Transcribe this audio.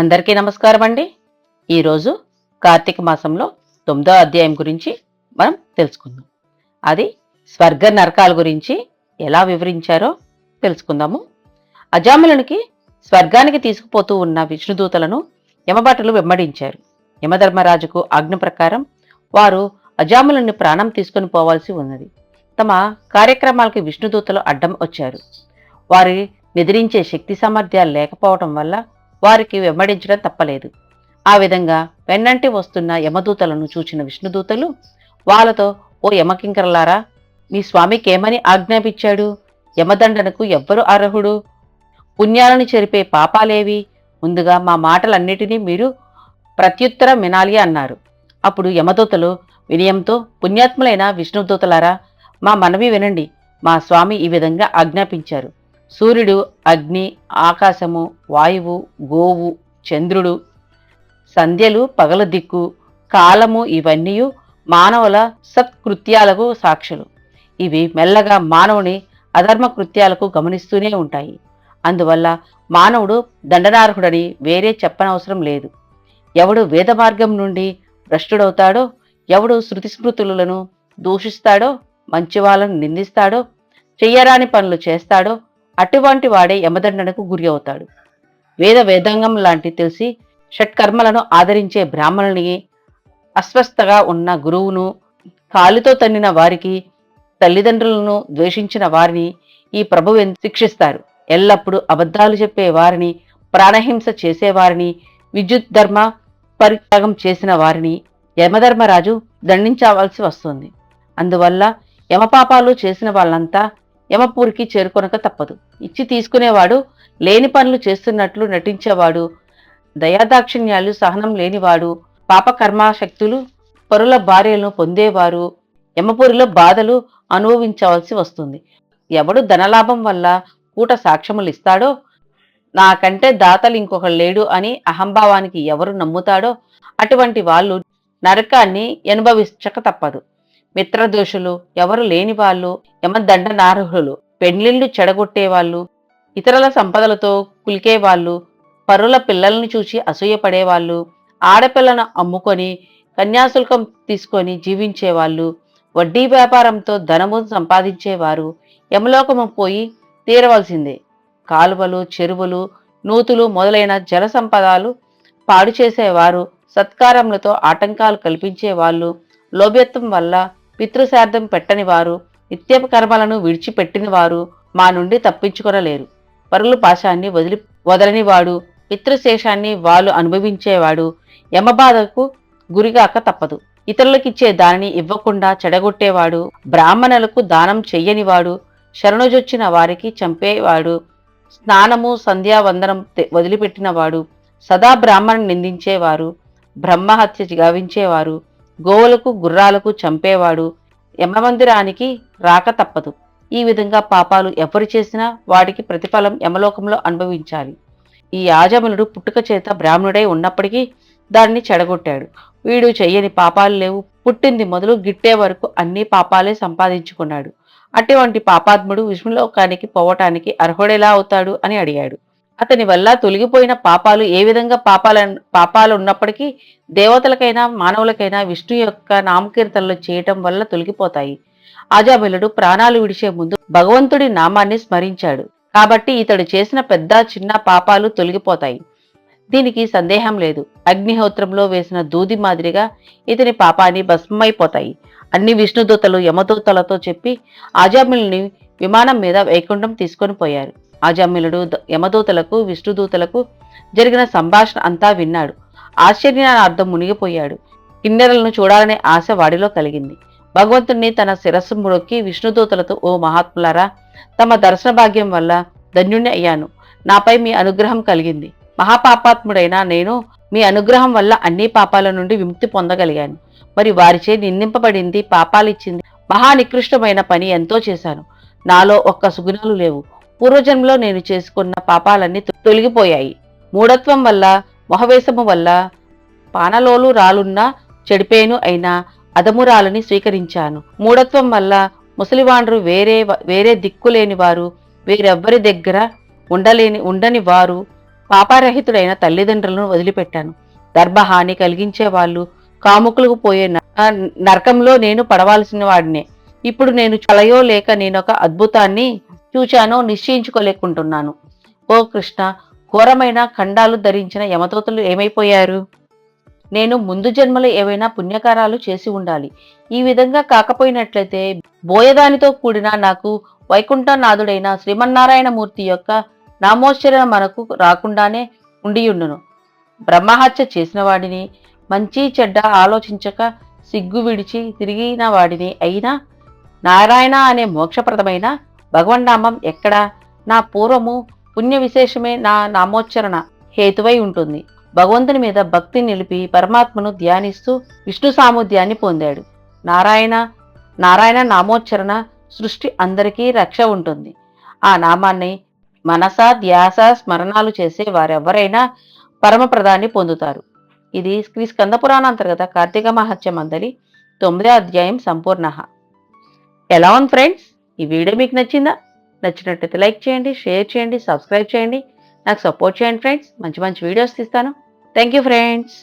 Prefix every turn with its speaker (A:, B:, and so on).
A: అందరికీ నమస్కారం అండి. ఈరోజు కార్తీక మాసంలో తొమ్మిదో అధ్యాయం గురించి మనం తెలుసుకుందాం. అది స్వర్గ నరకాల గురించి ఎలా వివరించారో తెలుసుకుందాము. అజాములనికి స్వర్గానికి తీసుకుపోతూ ఉన్న విష్ణుదూతలను యమభటులు వెంబడించారు. యమధర్మరాజుకు ఆజ్ఞ ప్రకారం వారు అజాములని ప్రాణం తీసుకొని పోవాల్సి ఉన్నది. తమ కార్యక్రమాలకి విష్ణుదూతలు అడ్డం వచ్చారు. వారి నిద్రించే శక్తి సామర్థ్యాలు లేకపోవటం వల్ల వారికి వెంబడించడం తప్పలేదు. ఆ విధంగా వెన్నంటి వస్తున్న యమదూతలను చూచిన విష్ణుదూతలు వాళ్ళతో ఓ యమకింకరలారా మీ స్వామికి ఏమని ఆజ్ఞాపించాడు? యమదండనకు ఎవ్వరు అర్హుడు? పుణ్యాలను చెరిపే పాపాలేవి? ముందుగా మా మాటలన్నిటినీ మీరు ప్రత్యుత్తరం వినాలి అన్నారు. అప్పుడు యమదూతలు వినయంతో పుణ్యాత్ములైన విష్ణుదూతలారా మా మనవి వినండి. మా స్వామి ఈ విధంగా ఆజ్ఞాపించారు. సూర్యుడు అగ్ని ఆకాశము వాయువు గోవు చంద్రుడు సంధ్యలు పగల దిక్కు కాలము ఇవన్నీ మానవుల సత్కృత్యాలకు సాక్షులు. ఇవి మెల్లగా మానవుని అధర్మ కృత్యాలకు గమనిస్తూనే ఉంటాయి. అందువల్ల మానవుడు దండనార్హుడని వేరే చెప్పనవసరం లేదు. ఎవడు వేద మార్గం నుండి భ్రష్టుడవుతాడో ఎవడు శృతిస్మృతులను దూషిస్తాడో మంచి వాళ్ళను నిందిస్తాడో చెయ్యరాని పనులు చేస్తాడో అటువంటి వాడే యమదండనకు గురి అవుతాడు. వేద వేదాంగం లాంటి తెలిసి షట్కర్మలను ఆదరించే బ్రాహ్మణుని అస్వస్థగా ఉన్న గురువును కాలితో తన్నిన వారికి తల్లిదండ్రులను ద్వేషించిన వారిని ఈ ప్రభువు శిక్షిస్తారు. ఎల్లప్పుడూ అబద్ధాలు చెప్పే వారిని ప్రాణహింస చేసేవారిని విద్యుత్ ధర్మ పరిత్యాగం చేసిన వారిని యమధర్మరాజు దండించవలసి వస్తుంది. అందువల్ల యమపాపాలు చేసిన వాళ్ళంతా యమపూరికి చేరుకొనక తప్పదు. ఇచ్చి తీసుకునేవాడు లేని పనులు చేస్తున్నట్లు నటించేవాడు. దయాదాక్షిణ్యాలు సహనం లేనివాడు. పాపకర్మాశక్తులు పరుల భార్యలను పొందేవారు. యమపురిలో బాధలు అనుభవించవలసి వస్తుంది. ఎవడు ధనలాభం వల్ల కూట సాక్ష్యములు ఇస్తాడో? నాకంటే దాతలు ఇంకొకడు లేడు అని అహంభావానికి ఎవరు నమ్ముతాడో? అటువంటి వాళ్ళు నరకాన్ని అనుభవించక తప్పదు. మిత్రదోషులు ఎవరు లేని వాళ్ళు యమదండనార్హులు పెండ్లిళ్ళు చెడగొట్టేవాళ్ళు ఇతరుల సంపదలతో కులికేవాళ్ళు పరుల పిల్లల్ని చూసి అసూయపడేవాళ్ళు ఆడపిల్లను అమ్ముకొని కన్యాశుల్కం తీసుకొని జీవించేవాళ్ళు వడ్డీ వ్యాపారంతో ధనము సంపాదించేవారు యమలోకము పోయి తీరవలసిందే. కాలువలు చెరువులు నూతులు మొదలైన జల సంపదాలు పాడు చేసేవారు సత్కారములతో ఆటంకాలు కల్పించేవాళ్ళు లోభ్యత్వం వల్ల పితృశార్థం పెట్టని వారు నిత్యపు కర్మలను విడిచిపెట్టిన వారు మా నుండి తప్పించుకొనలేరు. పరులు పాశాన్ని వదిలి వదలనివాడు పితృశేషాన్ని వాళ్ళు అనుభవించేవాడు యమబాధకు గురిగాక తప్పదు. ఇతరులకిచ్చే దానిని ఇవ్వకుండా చెడగొట్టేవాడు బ్రాహ్మణులకు దానం చెయ్యనివాడు శరణుజొచ్చిన వారికి చంపేవాడు స్నానము సంధ్యావందనం తె- వదిలిపెట్టినవాడు సదా బ్రాహ్మణుని నిందించేవారు బ్రహ్మహత్య గావించేవారు గోవులకు గుర్రాలకు చంపేవాడు. యమమందిరానికి రాక తప్పదు. ఈ విధంగా పాపాలు ఎవరు చేసినా వాడికి ప్రతిఫలం యమలోకంలో అనుభవించాలి. ఈ యాజమునుడు పుట్టుక చేత బ్రాహ్మణుడై ఉన్నప్పటికీ దాన్ని చెడగొట్టాడు. వీడు చెయ్యని పాపాలు లేవు. పుట్టింది మొదలు గిట్టే వరకు అన్ని పాపాలే సంపాదించుకున్నాడు. అటువంటి పాపాత్ముడు విష్ణులోకానికి పోవటానికి అర్హుడెలా అవుతాడు అని అడిగాడు. అతని వల్ల తొలగిపోయిన పాపాలు ఏ విధంగా పాపాల పాపాలు ఉన్నప్పటికీ దేవతలకైనా మానవులకైనా విష్ణు యొక్క నామకీర్తనలు చేయటం వల్ల తొలగిపోతాయి. ఆజాబెలుడు ప్రాణాలు విడిచే ముందు భగవంతుడి నామాన్ని స్మరించాడు. కాబట్టి ఇతడు చేసిన పెద్ద చిన్న పాపాలు తొలగిపోతాయి. దీనికి సందేహం లేదు. అగ్నిహోత్రంలో వేసిన దూది మాదిరిగా ఇతని పాపాన్ని భస్మైపోతాయి అన్ని విష్ణుదూతలు యమదూతలతో చెప్పి ఆజామిల్ని విమానం మీద వైకుంఠం తీసుకొని పోయారు. ఆజామిలుడు ద- యమదూతలకు విష్ణుదూతలకు జరిగిన సంభాషణ అంతా విన్నాడు. ఆశ్చర్యార్థం మునిగిపోయాడు. కిన్నెరలను చూడాలనే ఆశ వాడిలో కలిగింది. భగవంతుణ్ణి తన శిరస్సు ముడొక్కి విష్ణుదూతలతో ఓ మహాత్ములారా తమ దర్శన భాగ్యం వల్ల ధన్యుణ్ణి అయ్యాను. నాపై మీ అనుగ్రహం కలిగింది. మహాపాపాత్ముడైన నేను మీ అనుగ్రహం వల్ల అన్ని పాపాల నుండి విముక్తి పొందగలిగాను. మరి వారిచే నిందింపబడింది పాపాలిచ్చింది మహానికృష్టమైన పని ఎంతో చేశాను. నాలో ఒక్క సుగుణాలు లేవు. పూర్వజన్మలో నేను చేసుకున్న పాపాలన్నీ తొ- తొలగిపోయాయి. మూఢత్వం వల్ల మొహవేశము వల్ల పానలోలు రాలున్నా చెడిపేను అయినా అదమురాలని స్వీకరించాను. మూఢత్వం వల్ల ముసలివాండ్రు వేరే వేరే దిక్కులేని వారు వేరెవ్వరి దగ్గర ఉండలేని ఉండని వారు పాపారహితుడైన తల్లిదండ్రులను వదిలిపెట్టాను. గర్భహాని కలిగించే వాళ్ళు కాముకులకు పోయే నరకంలో నేను పడవలసిన వాడినే ఇప్పుడు నేను చలయో లేక నేనొక అద్భుతాన్ని చూచానో నిశ్చయించుకోలేకుంటున్నాను. ఓ కృష్ణ ఘోరమైన ఖండాలు ధరించిన యమదూతలు ఏమైపోయారు? నేను ముందు జన్మలో ఏవైనా పుణ్యకారాలు చేసి ఉండాలి. ఈ విధంగా కాకపోయినట్లయితే బోయదానితో కూడిన నాకు వైకుంఠనాథుడైన శ్రీమన్నారాయణ మూర్తి యొక్క నామోచ్చరణ మనకు రాకుండానే ఉండియుండును. బ్రహ్మహత్య చేసిన వాడిని మంచి చెడ్డ ఆలోచించక సిగ్గు విడిచి తిరిగిన వాడిని అయినా నారాయణ అనే మోక్షప్రదమైన భగవన్నామం ఎక్కడా? నా పూర్వము పుణ్య విశేషమే నా నామోచ్చరణ హేతువై ఉంటుంది. భగవంతుని మీద భక్తి నిలిపి పరమాత్మను ధ్యానిస్తూ విష్ణు సాముద్యాన్ని పొందాడు. నారాయణ నారాయణ నామోచ్చరణ సృష్టి అందరికీ రక్ష ఉంటుంది. ఆ నామాన్ని మనస ధ్యాస స్మరణాలు చేసే వారెవరైనా పరమప్రదాన్ని పొందుతారు. ఇది శ్రీ స్కందపురాణ అంతర్గత కార్తీక మహత్య అందరి తొమ్మిదో అధ్యాయం సంపూర్ణ. ఎలా ఉంది ఫ్రెండ్స్? ఈ వీడియో మీకు నచ్చిందా? నచ్చినట్లయితే లైక్ చేయండి షేర్ చేయండి సబ్స్క్రైబ్ చేయండి. నాకు సపోర్ట్ చేయండి ఫ్రెండ్స్. మంచి మంచి వీడియోస్ తీస్తాను. Thank you friends.